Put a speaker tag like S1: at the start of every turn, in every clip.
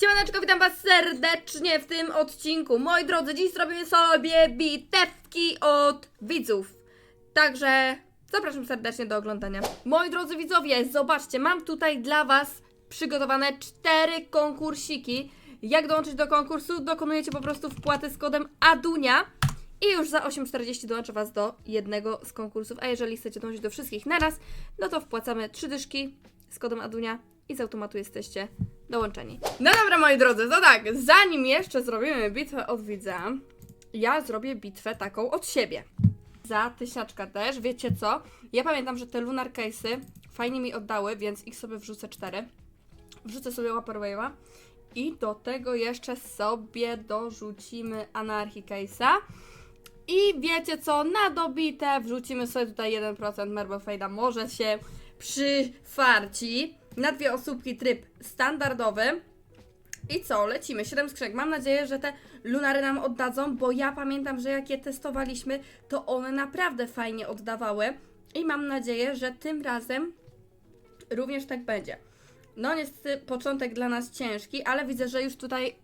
S1: Siemaneczko, witam was serdecznie w tym odcinku. Moi drodzy, dziś zrobimy sobie bitewki od widzów. Także zapraszam serdecznie do oglądania. Moi drodzy widzowie, zobaczcie, mam tutaj dla was przygotowane cztery konkursiki. Jak dołączyć do konkursu? Dokonujecie po prostu wpłaty z kodem ADUNIA i już za 8,40 dołączę was do jednego z konkursów. A jeżeli chcecie dążyć do wszystkich naraz, no to wpłacamy trzy dyszki z kodem ADUNIA i z automatu jesteście dołączeni. No dobra, moi drodzy, to tak, zanim jeszcze zrobimy bitwę od widza, ja zrobię bitwę taką od siebie. Za tysiaczka też, wiecie co? Ja pamiętam, że te Lunar Case'y fajnie mi oddały, więc ich sobie wrzucę cztery. Wrzucę sobie Waterwave'a i do tego jeszcze sobie dorzucimy Anarchy Case'a. I wiecie co, na dobite wrzucimy sobie tutaj 1% Marble Fade'a, może się przyfarci. Na dwie osóbki tryb standardowy. I co, lecimy, 7 skrzynek. Mam nadzieję, że te lunary nam oddadzą, bo ja pamiętam, że jak je testowaliśmy, to one naprawdę fajnie oddawały. I mam nadzieję, że tym razem również tak będzie. No niestety początek dla nas ciężki, ale widzę, że już tutaj,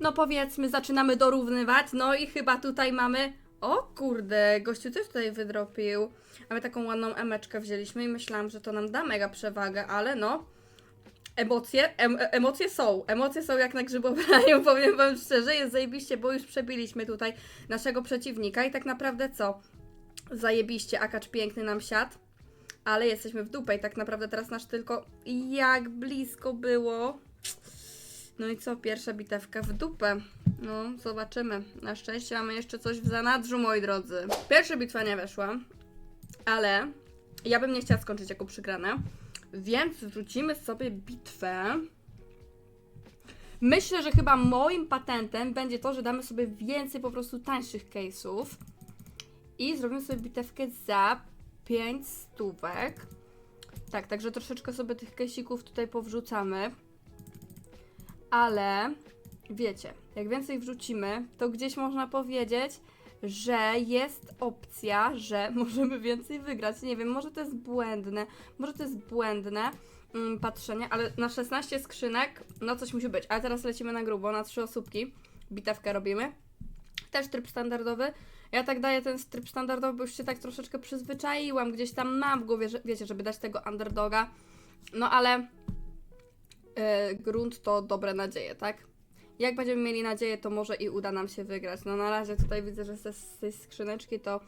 S1: no powiedzmy, zaczynamy dorównywać. No i chyba tutaj mamy... O kurde, gościu też tutaj wydropił. A my taką ładną emeczkę wzięliśmy i myślałam, że to nam da mega przewagę, ale no... Emocje, em, e- emocje są, emocje są jak na grzybobraniu, powiem wam szczerze, jest zajebiście, bo już przebiliśmy tutaj naszego przeciwnika i tak naprawdę co? Zajebiście, akacz piękny nam siadł, ale jesteśmy w dupę i tak naprawdę teraz nasz tylko jak blisko było. No i co, pierwsza bitewka w dupę. No, zobaczymy. Na szczęście mamy jeszcze coś w zanadrzu, moi drodzy. Pierwsza bitwa nie weszła, ale ja bym nie chciała skończyć jako przegrana, więc wrzucimy sobie bitwę. Myślę, że chyba moim patentem będzie to, że damy sobie więcej po prostu tańszych case'ów i zrobimy sobie bitewkę za 5 stówek. Tak, także troszeczkę sobie tych case'ików tutaj powrzucamy. Ale wiecie, jak więcej wrzucimy, to gdzieś można powiedzieć, że jest opcja, że możemy więcej wygrać. Nie wiem, może to jest błędne, może to jest błędne mm, patrzenie, ale na 16 skrzynek, no coś musi być. Ale teraz lecimy na grubo, na trzy osóbki. Bitewkę robimy. Też tryb standardowy. Ja tak daję ten tryb standardowy, bo już się tak troszeczkę przyzwyczaiłam. Gdzieś tam mam w głowie, że, wiecie, żeby dać tego underdoga. No ale yy, grunt to dobre nadzieje, tak? Jak będziemy mieli nadzieję, to może i uda nam się wygrać. No na razie tutaj widzę, że ze, z tej skrzyneczki to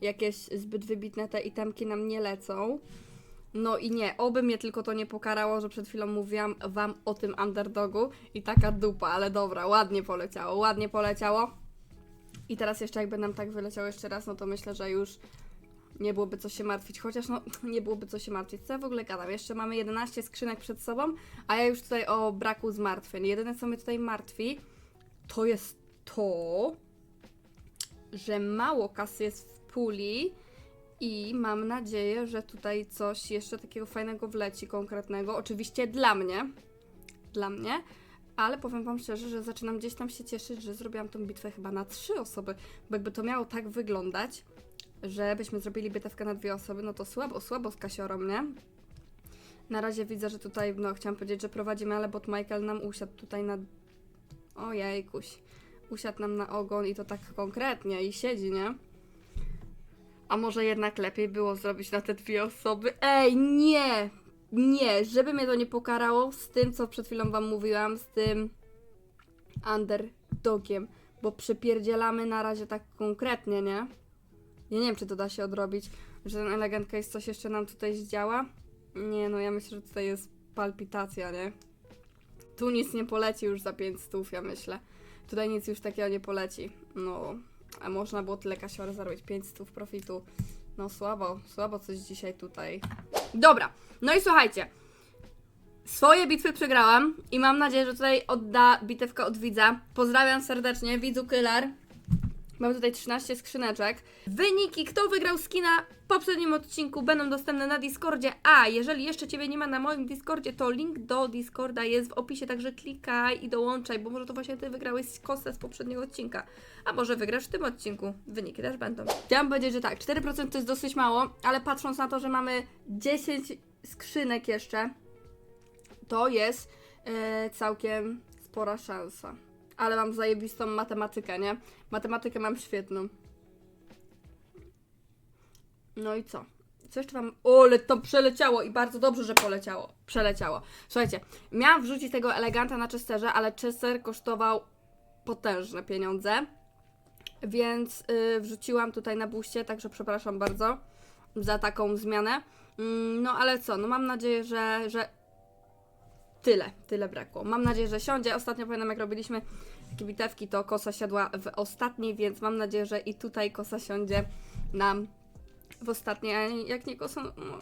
S1: jakieś zbyt wybitne te itemki nam nie lecą. No i nie, oby mnie tylko to nie pokarało, że przed chwilą mówiłam wam o tym underdogu i taka dupa, ale dobra, ładnie poleciało, ładnie poleciało. I teraz jeszcze jakby nam tak wyleciało jeszcze raz, no to myślę, że już nie byłoby co się martwić, chociaż no nie byłoby co się martwić. Co ja w ogóle gadam? Jeszcze mamy 11 skrzynek przed sobą, a ja już tutaj o braku zmartwień. Jedyne co mnie tutaj martwi, to jest to, że mało kasy jest w puli i mam nadzieję, że tutaj coś jeszcze takiego fajnego wleci konkretnego. Oczywiście dla mnie. Dla mnie. Ale powiem Wam szczerze, że zaczynam gdzieś tam się cieszyć, że zrobiłam tą bitwę chyba na trzy osoby, bo jakby to miało tak wyglądać, że byśmy zrobili bitewkę na dwie osoby, no to słabo, słabo z kasiorą, nie? Na razie widzę, że tutaj, no chciałam powiedzieć, że prowadzimy, ale bot Michael nam usiadł tutaj na... Ojejkuś. Usiadł nam na ogon i to tak konkretnie i siedzi, nie? A może jednak lepiej było zrobić na te dwie osoby? Ej, nie! Nie, żeby mnie to nie pokarało z tym, co przed chwilą wam mówiłam, z tym underdogiem, bo przypierdzielamy na razie tak konkretnie, nie? Ja nie wiem, czy to da się odrobić, że ten elegant case coś jeszcze nam tutaj zdziała. Nie, no ja myślę, że tutaj jest palpitacja, nie? Tu nic nie poleci już za 5 stów, ja myślę. Tutaj nic już takiego nie poleci. No, a można było tyle kasior zarobić 5 stów profitu. No słabo, słabo coś dzisiaj tutaj. Dobra, no i słuchajcie. Swoje bitwy przegrałam i mam nadzieję, że tutaj odda bitewka od widza. Pozdrawiam serdecznie, widzu Kylar. Mamy tutaj 13 skrzyneczek. Wyniki, kto wygrał skina w poprzednim odcinku będą dostępne na Discordzie. A jeżeli jeszcze Ciebie nie ma na moim Discordzie, to link do Discorda jest w opisie, także klikaj i dołączaj, bo może to właśnie Ty wygrałeś kosę z poprzedniego odcinka. A może wygrasz w tym odcinku. Wyniki też będą. Chciałam powiedzieć, że tak, 4% to jest dosyć mało, ale patrząc na to, że mamy 10 skrzynek jeszcze, to jest e, całkiem spora szansa. Ale mam zajebistą matematykę, nie? Matematykę mam świetną. No i co? Co jeszcze wam... O, ale to przeleciało i bardzo dobrze, że poleciało. Przeleciało. Słuchajcie, miałam wrzucić tego eleganta na Chesterze, ale Chester kosztował potężne pieniądze. Więc y, wrzuciłam tutaj na buście, także przepraszam bardzo za taką zmianę. Mm, no ale co, no mam nadzieję, że, że tyle, tyle brakło. Mam nadzieję, że siądzie. Ostatnio pamiętam, jak robiliśmy takie bitewki, to kosa siadła w ostatniej, więc mam nadzieję, że i tutaj kosa siądzie nam w ostatniej, a jak nie kosa... No.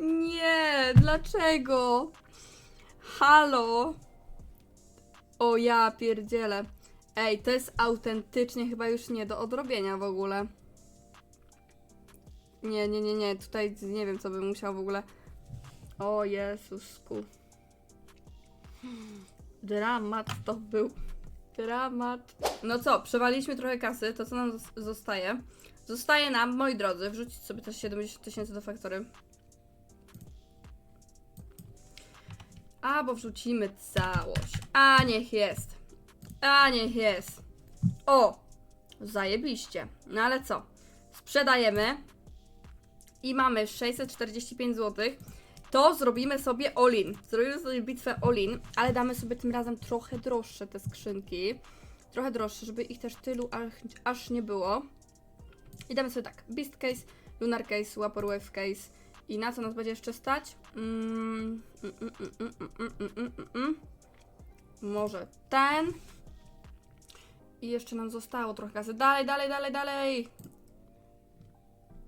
S1: Nie, dlaczego? Halo? O ja pierdzielę. Ej, to jest autentycznie chyba już nie do odrobienia w ogóle. Nie, nie, nie, nie. Tutaj nie wiem, co bym musiał w ogóle. O Jezusku. Dramat to był. Dramat. No co, przewaliśmy trochę kasy. To co nam zos- zostaje? Zostaje nam, moi drodzy, wrzucić sobie też 70 tysięcy do faktory. Albo wrzucimy całość. A niech jest. A niech jest. O! Zajebiście. No ale co? Sprzedajemy i mamy 645 zł to zrobimy sobie Olin. Zrobimy sobie bitwę Olin, ale damy sobie tym razem trochę droższe te skrzynki. Trochę droższe, żeby ich też tylu aż nie było. I damy sobie tak, Beast Case, Lunar Case, Vaporwave Case. I na co nas będzie jeszcze stać? Może ten. I jeszcze nam zostało trochę kasy. Dalej, dalej, dalej, dalej.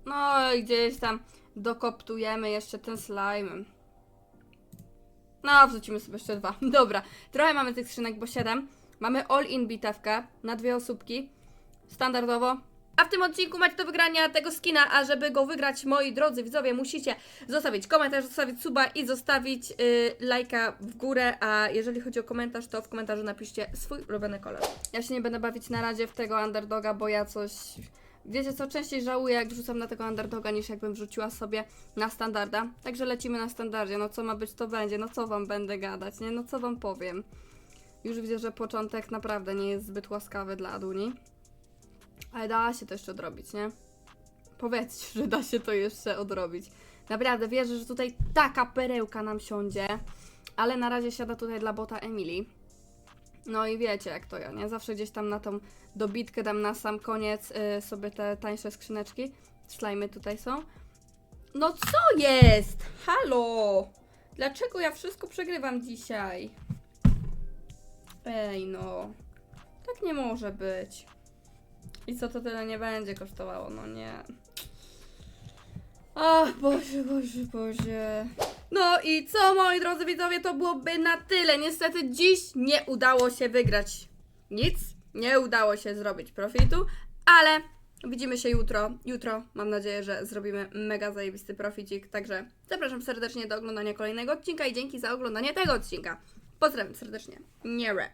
S1: No i gdzieś tam dokoptujemy jeszcze ten slime. No, wrzucimy sobie jeszcze dwa. Dobra, trochę mamy tych skrzynek, bo 7. Mamy all-in bitewkę na dwie osóbki. Standardowo. A w tym odcinku macie do wygrania tego skina, a żeby go wygrać, moi drodzy widzowie, musicie zostawić komentarz, zostawić suba i zostawić yy, lajka w górę, a jeżeli chodzi o komentarz, to w komentarzu napiszcie swój ulubiony kolor. Ja się nie będę bawić na razie w tego underdoga, bo ja coś... Wiecie co, częściej żałuję jak wrzucam na tego underdoga niż jakbym wrzuciła sobie na standarda. Także lecimy na standardzie, no co ma być to będzie, no co wam będę gadać, nie? No co wam powiem. Już widzę, że początek naprawdę nie jest zbyt łaskawy dla Aduni. Ale da się to jeszcze odrobić, nie? Powiedzcie, że da się to jeszcze odrobić. Naprawdę wierzę, że tutaj taka perełka nam siądzie. Ale na razie siada tutaj dla bota Emily. No i wiecie jak to ja, nie? Zawsze gdzieś tam na tą dobitkę dam na sam koniec y, sobie te tańsze skrzyneczki. Slajmy tutaj są. No co jest? Halo! Dlaczego ja wszystko przegrywam dzisiaj? Ej no. Tak nie może być. I co to tyle nie będzie kosztowało? No nie. Ach, Boże, Boże, Boże. No i co, moi drodzy widzowie, to byłoby na tyle. Niestety dziś nie udało się wygrać nic. Nie udało się zrobić profitu, ale widzimy się jutro. Jutro mam nadzieję, że zrobimy mega zajebisty proficik. Także zapraszam serdecznie do oglądania kolejnego odcinka i dzięki za oglądanie tego odcinka. Pozdrawiam serdecznie. Nie.